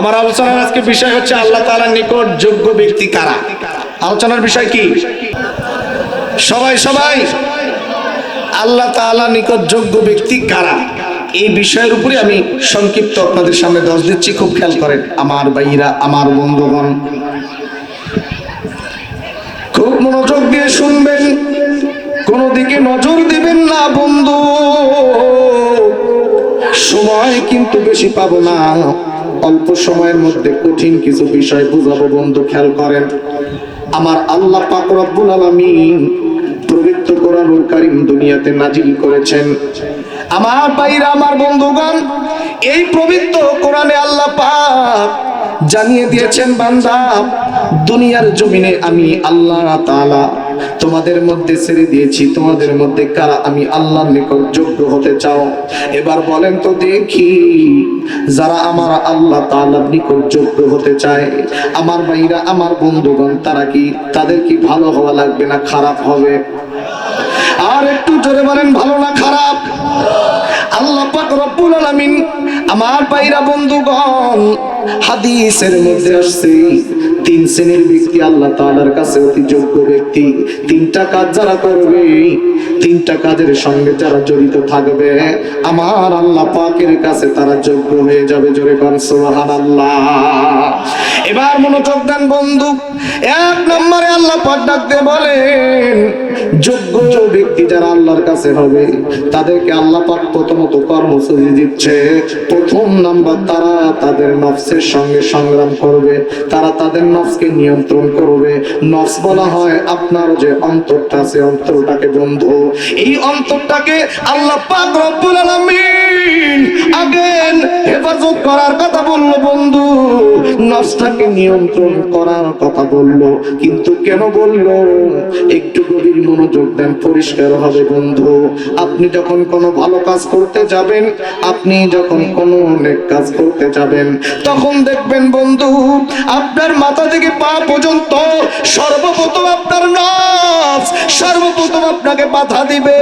আমার আলোচনার আজকে বিষয় হচ্ছে আল্লাহ তাআলার নিকট যোগ্য ব্যক্তি কারা? আলোচনার বিষয় কি? সবাই সবাই। আল্লাহ তাআলা নিকট যোগ্য ব্যক্তি কারা? এই বিষয়ের উপরে আমি সংক্ষিপ্ত আপনাদের সামনে দশ দিচ্ছি। খুব খেয়াল করেন আমার ভাইরা, আমার বন্ধুগণ। খুব মনোযোগ দিয়ে শুনবেন, কোনো দিকে নজর দিবেন না বন্ধু। সময় কিন্তু বেশি পাবো না। অল্প সময়ের মধ্যে কঠিন কিছু বিষয় বুঝাবো বন্ধু, খেয়াল করেন। আমার আল্লাহ পাক রব্বুল আলামিন পবিত্র কোরআনুল কারীম দুনিয়াতে নাজিল করেছেন। আমার ভাইরা, আমার বন্ধুগণ, এই পবিত্র কোরআনে আল্লাহ পাক জানিয়ে দিয়েছেন, বান্দা, দুনিয়ার জমিনে আমি আল্লাহ তাআলা তোমাদের মধ্যে ছেড়ে দিয়েছি। তোমাদের মধ্যে কারা আমি আল্লাহর নিকট যোগ্য হতে চাও? এবার বলেন তো দেখি, যারা আমার আল্লাহ তাআলার নিকট যোগ্য হতে চায়, আমার ভাইরা, আমার বন্ধুগণ, তারা কি তাদের কি ভালো হওয়া লাগবে না খারাপ হবে? আর একটু জোরে বলেন, ভালো না খারাপ? আমার পাইরা বন্ধুগণ, হাদিসের মধ্যে আসছে তিন শ্রেণির ব্যক্তি আল্লাহ তাআলার কাছে অতি যোগ্য ব্যক্তি। তিনটা কাজ যারা করবে, তিনটা কাজের সঙ্গে যারা জড়িত থাকবে, আমার আল্লাহ পাকের কাছে তারা যোগ্য হয়ে যাবে জোরে কান, সুবহানাল্লাহ। এবার মনোযোগ দেন বন্ধু, এক নম্বরে আল্লাহ পাক ডাক দিয়ে বলেন, যোগ্য ব্যক্তি যারা আল্লাহর কাছে হবে, তাদেরকে আল্লাহ পাক প্রথমত কর্মসূচি দিচ্ছে। প্রথম নাম্বার তারা তাদের নফসের সঙ্গে সংগ্রাম করবে, তারা তাদের নফসকে নিয়ন্ত্রণ করবে। নফস বলা হয় আপনার যে অন্তরটা আছে অন্তরটাকে বন্ধু। এই অন্তরটাকে আল্লাহ পাক রব্বুল আলামিন আগেন হেফাজত করার কথা বলল, বন্ধু। নফসটাকে নিয়ন্ত্রণ করার কথা বলল। কিন্তু কেন বলল? একটু গভীর মনোযোগ দেন, পরিষ্কার হবে বন্ধু। আপনি যখন কোনো ভালো কাজ করতে যাবেন, আপনি যখন কোনো অনেক কাজ করতে যাবেন, তখন দেখবেন বন্ধু, আপনার মাথা থেকে পা পর্যন্ত সর্বপ্রথম আপনার নফস, সর্বপ্রথম আপনাকে বাধা দিবে।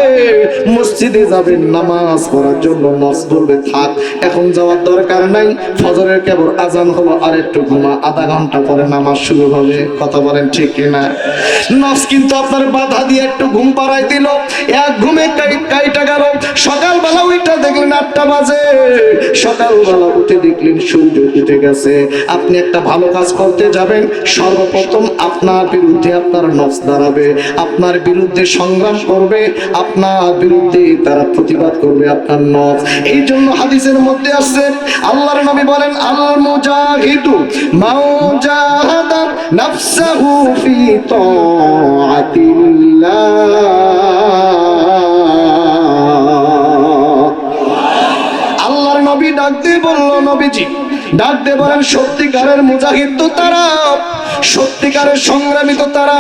মসজিদে যাবেন, নামাজ পড়ার জন্য নফস বলবে থাক, এখন যাওয়ার দরকার নাই, ফজরের কেবল আজান হলো আর একটু ঘুমা, আধা ঘণ্টা পরে নামাজ শুরু হবে। কথা বলেন ঠিক কিনা? নফস কিন্তু আপনার বাধা দিয়ে একটু ঘুম পাড়াই দিল। এক ঘুমে কাই- কাইটা গেল। সকালবেলা উঠে দেখলেন আটটা বাজে। সকালবেলা উঠে দেখলেন সূর্য উঠে গেছে। আপনি একটা ভালো কাজ করতে যাবেন। সর্বপ্রথম আপনার বিরুদ্ধে আপনার নফস দাঁড়াবে। আপনার বিরুদ্ধে সংগ্রাম করবে। আপনার বিরুদ্ধে তারা প্রতিবাদ করবে আপনার নফস। এই জন্য হাদিসের মধ্যে আছে আল্লাহর নবী বলেন আল মুজাহিদু মাউজাহাদা في طاعة الله আল্লাহর নবী ডাক দিয়ে বলল, নবীজি, ডাক দিয়ে বলেন, সত্যিকারের মুজাহিদ তো তারা। সত্যিকারের সংগ্রামী তো তারা।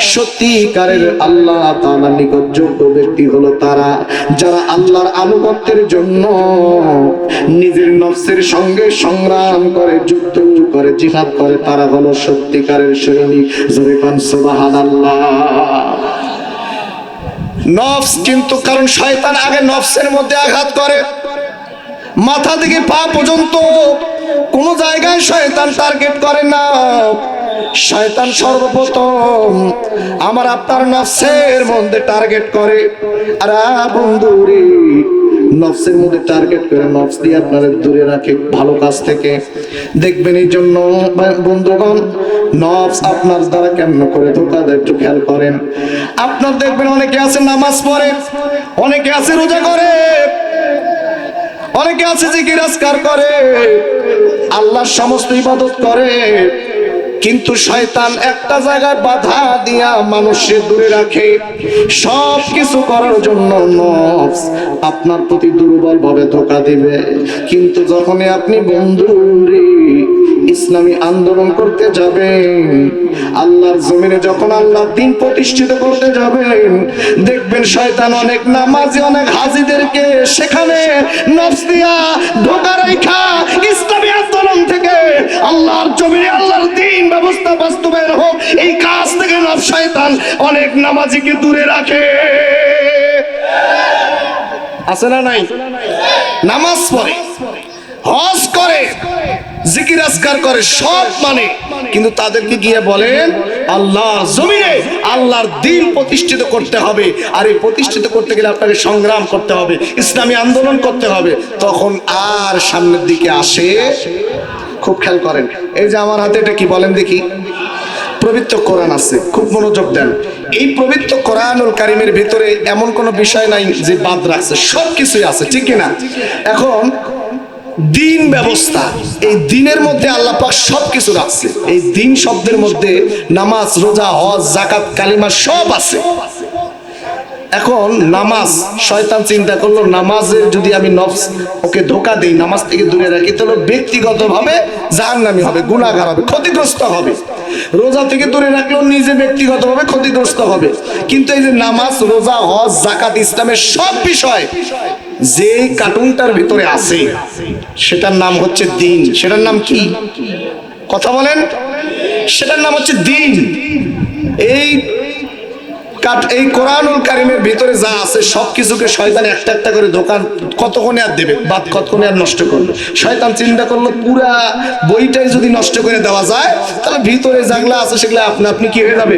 সত্যিকারের আল্লাহ তাআলার নিকট যোগ্য ব্যক্তি হলো তারা, যারা আল্লাহর আনুগত্যের জন্য নিজের নফসের সঙ্গে সংগ্রাম করে, যুদ্ধ করে, জিহাদ করে, তারা হলো সত্যিকারের সৈনিক জোরে কান, সুবহানাল্লাহ। নফস কিন্তু কারণ শয়তান আগে নফসের মধ্যে আঘাত করে। মাথা থেকে পা পর্যন্ত কোন জায়গায় শয়তান টার্গেট করে না। শয়তান সর্বপ্রথম আমার আপনার নফসের মধ্যে টার্গেট করে। আর বন্ধু রে, নফসের মধ্যে টার্গেট করে নফস দিয়ে আপনাদের দূরে রাখে ভালো কাজ থেকে। দেখবেন এই জন্য বন্ধুগণ, নফস আপনার দ্বারা কেমন করে দেয় একটু খেয়াল করেন। আপনার দেখবেন অনেকে আছে নামাজ পড়ে, অনেকে আছে রোজা করে, অনেকে আছে যে গিরাজকার করে। আল্লাহর সমস্ত ইবাদত করে। কিন্তু শয়তান একটা জায়গায় বাধা দিয়া মানুষকে দূরে রাখে। সব কিছু করার জন্য নফস আপনার প্রতি দুর্বল ভাবে ধোকা দিবে। কিন্তু যখনই আপনি বন্ধুরে ইসলামী আন্দোলন করতে যাবেন আল্লাহর জমিনে যখন আল্লাহ দিন প্রতিষ্ঠিত করতে যাবেন দেখবেন শয়তান অনেক নামাজি, অনেক হাজিদেরকে সেখানে নফস দিয়া ঢোকা রেখা ইসলামী আন্দোলন থেকে আল্লাহর জমিনে আল্লাহর দিন ব্যবস্থা বাস্তবায়ন হোক, এই কাজ থেকে নফস শয়তান অনেক নামাজিকে দূরে রাখে। আছে না নাই? নামাজ পড়ে, হজ করে জিকির আজকার করে সব মানে। কিন্তু তাদেরকে গিয়ে বলেন আল্লাহ জমিনে আল্লাহর দিন প্রতিষ্ঠিত করতে হবে। আর এই প্রতিষ্ঠিত করতে গেলে আপনাকে সংগ্রাম করতে হবে, ইসলামী আন্দোলন করতে হবে। তখন আর সামনের দিকে আসে। খুব খেয়াল করেন, এই যে আমার হাতে এটা কি বলেন দেখি। পবিত্র কোরআন আছে, খুব মনোযোগ দেন। এই পবিত্র কোরআনুল কারিমের ভিতরে এমন কোনো বিষয় নাই যে বাদ রাখছে সব কিছুই আছে, ঠিক কিনা? এখন দিন ব্যবস্থা। এই দিনের মধ্যে আল্লাহ পাক সব কিছু রাখছে। এই দিন শব্দের মধ্যে নামাজ, রোজা, হজ জাকাত কালিমা সব আছে। এখন নামাজ, শয়তান চিন্তা করল, নামাজের যদি আমি নফস ওকে ধোকা দেই, নামাজ থেকে দূরে রাখি, তাহলে ব্যক্তিগতভাবে জাহান্নামী হবে গুণাগার হবে, ক্ষতিগ্রস্ত হবে। রোজা থেকে দূরে রাখলেও নিজে ব্যক্তিগতভাবে ক্ষতিগ্রস্ত হবে। কিন্তু এই যে নামাজ, রোজা, হজ জাকাত ইসলামের সব বিষয় যে কার্টুনটার ভিতরে আছে, সেটার নাম হচ্ছে দিন। সেটার নাম কি? কথা বলেন। সেটার নাম হচ্ছে দিন। এই এই কোরআনুল কারিমের ভিতরে যা আছে সব কিছুকে শয়তান একটা একটা করে দোকান কতক্ষণে আর দেবে? বাদ কতক্ষণে আর নষ্ট করবে শয়তান চিন্তা করল, পুরা বইটাই যদি নষ্ট করে দেওয়া যায়, তাহলে ভিতরে যেগুলো আছে সেগুলো আপনি আপনি কি হয়ে যাবে